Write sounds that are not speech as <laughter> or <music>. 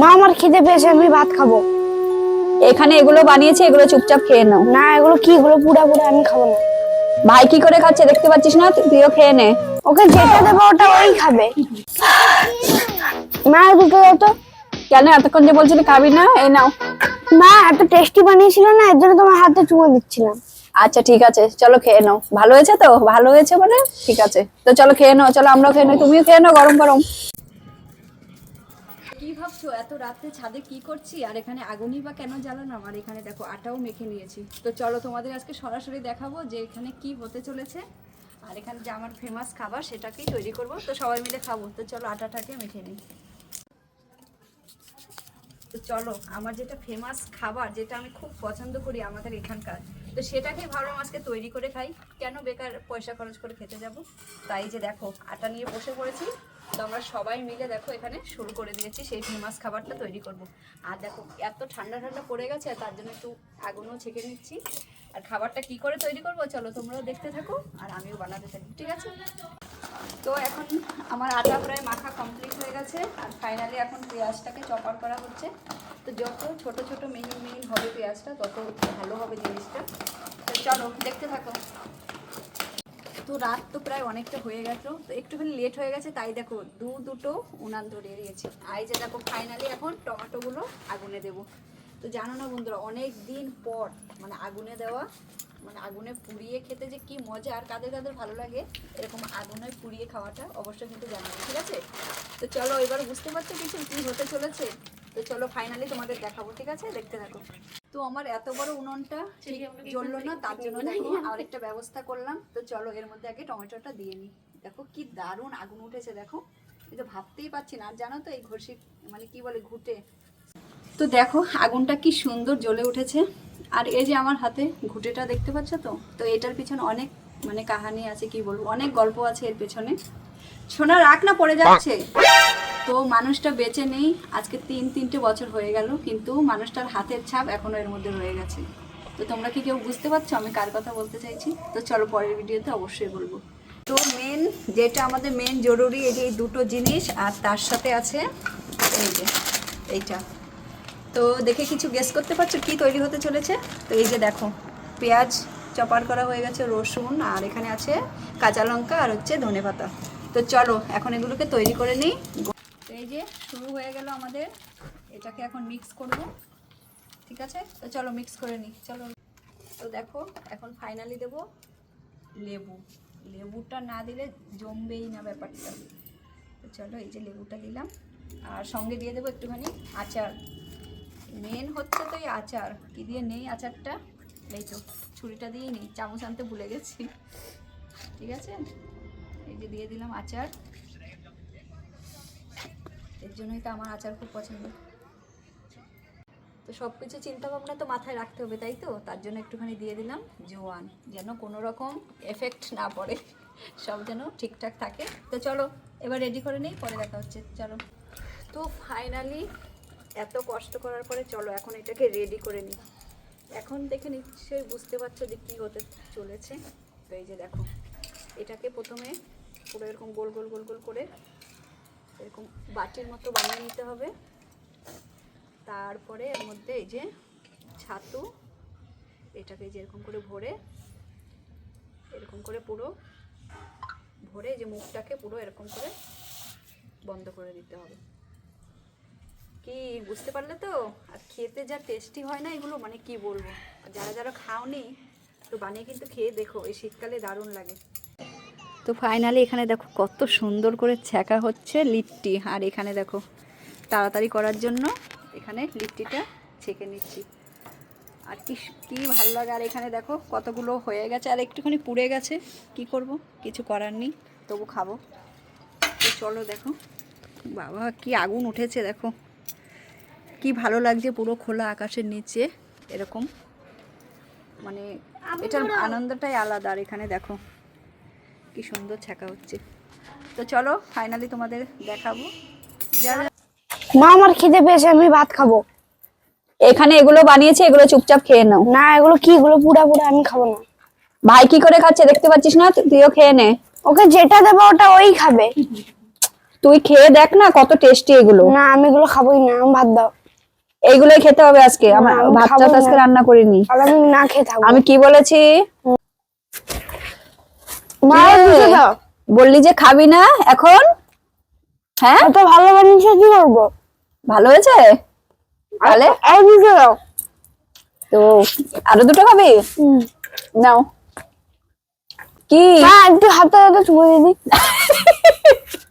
মা আমার খিদে পেয়েছে আমি ভাত খাব। এখানে এগুলো বানিয়েছে এগুলো চুপচাপ খেয়ে নাও। না এগুলো কি এগুলো পুরা পুরা আমি খাব না। ভাই কি করে খাচ্ছে দেখতে পাচ্ছিস না? তুইও খেয়ে নে। ওকে যেটা দেবো ওটা ওই খাবে। মা দুটো তো। কেন এতক্ষণ যে বলছিলি খাবি না এই নাও। মা এত টেস্টি বানিয়েছিল না এর জন্য তোমার হাতে চুমো দিচ্ছিলাম। আচ্ছা ঠিক আছে চলো খেয়ে নাও। ভালো হয়েছে তো? ভালো হয়েছে মানে? ঠিক আছে। তো চলো খেয়ে নাও চলো আমরাও খেয়ে নাও তুমিও খেয়ে নাও গরম গরম। ভাবছ, এত রাতে ছাদে কি করছি? আর এখানে আগুনই বা কেন জ্বালানো আর এখানে দেখো আটাও মেখে নিয়েছি। তো চলো তোমাদের আজকে সরাসরি দেখাবো যে এখানে কি হতে চলেছে। আর এখানে যে আমার ফেমাস খাবার, সেটাকেই তৈরি করব। তো সবাই মিলে খাব। তো চলো আটাটাকে মেখে নিই। তো চলো, আমার যেটা ফেমাস খাবার, যেটা আমি খুব পছন্দ করি আমাদের এখানকার, তো সেটাকেই ভাবলাম আজকে তৈরি করে খাই। কেন বেকার পয়সা খরচ করে খেতে যাব? তাই যে দেখো, আটা নিয়ে বসে পড়েছি। তো আমরা সবাই মিলে দেখো এখানে শুরু করে দিয়েছি, সেই ফেমাস খাবারটা তৈরি করব। আর দেখো, এত ঠান্ডা ঠান্ডা পড়ে গেছে তার জন্য একটু আগুনও ছেঁকে নিচ্ছি। আর খাবারটা কি করে তৈরি করব, চলো তোমরাও দেখতে থাকো, আর আমিও বানাতে থাকি, ঠিক আছে? তো এখন আমার আটা প্রায় মাখা কমপ্লিট হয়ে গেছে, আর ফাইনালি এখন পেঁয়াজটাকে চপার করা হচ্ছে। তো যত ছোট ছোট মিহিন মিহিন হবে পেঁয়াজটা, তত ভালো হবে জিনিসটা। তো চলো, দেখতে থাকো। তো রাত তো প্রায় অনেকটা হয়ে গেছে তো একটুখানি লেট হয়ে গেছে, তাই দেখো দু দুটো উনান ধরিয়ে দিয়েছি। আর এই যে দেখো ফাইনালি এখন টমেটোগুলো আগুনে দেবো। তো জানো না বন্ধুরা, অনেক দিন পর মানে আগুনে দেওয়া মানে আগুনে পুড়িয়ে খেতে যে কি মজা আর কাদের কাদের ভালো লাগে, এরকম আগুনে পুড়িয়ে খাওয়াটা অবশ্যই কিন্তু জানাব ঠিক আছে? তো চলো এবার বুঝতে পারছ কিছু কি হতে চলেছে? তো চলো ফাইনালি তোমাদের দেখাবো ঠিক আছে? দেখতে থাকো। তো আমার এত বড় উনুনটা ঠিক জ্বললো না তার জন্য দেখো আরেকটা ব্যবস্থা করলাম। তো চলো এর মধ্যে আগে টমেটোটা দিয়ে নিই দেখো কি দারুণ আগুন উঠেছে দেখো। এটা ভাবতেই পারছি না। আর জানো তো এই ঘষি মানে কি বলে ঘুটে। তো দেখো আগুনটা কি সুন্দর জ্বলে উঠেছে। আর এই যে আমার হাতে ঘুটেটা দেখতে পাচ্ছ তো? তো এটার পিছনে অনেক মানে কাহানি আছে কি বলব? অনেক গল্প আছে এর পেছনে। সোনা রাখ না পড়ে যাচ্ছে। তো মানুষটা বেঁচে নেই, আজকে তিন, তিনটে বছর হয়ে গেল, কিন্তু মানুষটার হাতের ছাপ এখনও এর মধ্যে রয়ে গেছে। তো তোমরা কি কেউ বুঝতে পারছ আমি কার কথা বলতে চাইছি? তো চলো পরের ভিডিওতে অবশ্যই বলব। তো মেন যেটা আমাদের মেন জরুরি, এই যে এই দুটো জিনিস, আর তার সাথে আছে এই যে, এইটা। তো দেখে কিছু গেস করতে পারছ কি তৈরি হতে চলেছে? তো এই যে দেখো, পেঁয়াজ চপার করা হয়ে গেছে, রসুন, আর এখানে আছে কাঁচা লঙ্কা, আর হচ্ছে ধনে পাতা তো চলো, এখন এগুলোকে তৈরি করে নিই এই যে শুরু হয়ে গেল আমাদের। এটাকে এখন মিক্স করব। ঠিক আছে? তো চলো মিক্স করে নিই। চলো। তো দেখো, এখন ফাইনালি দেব লেবু। লেবুটা না দিলে জমবেই না ব্যাপারটা। তো চলো এই যে লেবুটা দিলাম। আর সঙ্গে দিয়ে দেবো একটুখানি আচার। মেন হচ্ছে তো এই আচার। কী দিয়ে নেই আচারটা? এই তো, ছুরিটা দিয়েই নেই। চামচ আনতে ভুলে গেছি। ঠিক আছে? এই যে দিয়ে দিলাম আচার। এর জন্যই তো আমার আচার খুব পছন্দ। তো সব কিছু চিন্তা ভাবনা তো মাথায় রাখতে হবে, তাই তো? তার জন্য একটুখানি দিয়ে দিলাম জোয়ান, যেন কোনো রকম এফেক্ট না পড়ে, সব যেন ঠিকঠাক থাকে। তো চলো, এবার রেডি করে নিই, পরে দেখা হচ্ছে, চলো। তো ফাইনালি এত কষ্ট করার পরে চলো, এখন এটাকে রেডি করে নিই। এখন দেখে নিশ্চয়ই বুঝতে পারছ যে কী হতে চলেছে। তো এই যে দেখো, এটাকে প্রথমে পুরো এরকম গোল গোল গোল গোল করে এরকম বাটির মতো বানিয়ে নিতে হবে। তারপরে এর মধ্যে এই যে ছাতু, এটাকে যেরকম করে ভরে, এরকম করে পুরো ভরে যে মুখটাকে পুরো এরকম করে বন্ধ করে দিতে হবে। কি, বুঝতে পারলে তো? আর খেতে যা টেস্টি হয় না এগুলো মানে কি বলব? যারা যারা খাওনি, তো বানিয়ে কিন্তু খেয়ে দেখো, এই শীতকালে দারুণ লাগে। তো ফাইনালি এখানে দেখো কত সুন্দর করে ছ্যাঁকা হচ্ছে লিট্টি। আর এখানে দেখো তাড়াতাড়ি করার জন্য এখানে লিট্টিটা ছেঁকে নিচ্ছি। আর কি কি ভালো লাগে আর এখানে দেখো কতগুলো হয়ে গেছে আর একটুখানি পুড়ে গেছে। কি করব? কিছু করার নেই তবু খাব। তো চলো দেখো। বাবা কি আগুন উঠেছে দেখো। কি ভালো লাগছে পুরো খোলা আকাশের নিচে এরকম। মানে এটার আনন্দটাই আলাদা আর এখানে দেখো। কি সুন্দর ছাকা হচ্ছে। তো চলো ফাইনালি তোমাদের দেখাবো। মা আমার খিদে পেয়েছে আমি ভাত খাব। এখানে এগুলো বানিয়েছে এগুলো চুপচাপ খেয়ে নাও। না এগুলো কি এগুলো পুরা পুরা আমি খাব না। ভাই কি করে খাচ্ছে দেখতে পাচ্ছিস না? তুইও খেয়ে নে। ওকে যেটা দেবো ওটা ওই খাবে। তুই খেয়ে দেখ না কত টেস্টি এগুলো। না আমি এগুলো খাবোই না আমি ভাত দাও। এইগুলোই খেতে হবে আজকে। আমার আমি ভাতটা আজকে রান্না করিনি। আমি না খেয়ে থাকব। আমি কি বলেছি? বললি যে খাবি না এখন? হ্যাঁ? তো ভালো বানিয়েছে কি করব? ভালো হয়েছে? তাহলে? দাও। তো আরও দুটো খাবি। নাও। কি? একটু হাতে হাতে ছুঁয়ে দিদি <laughs>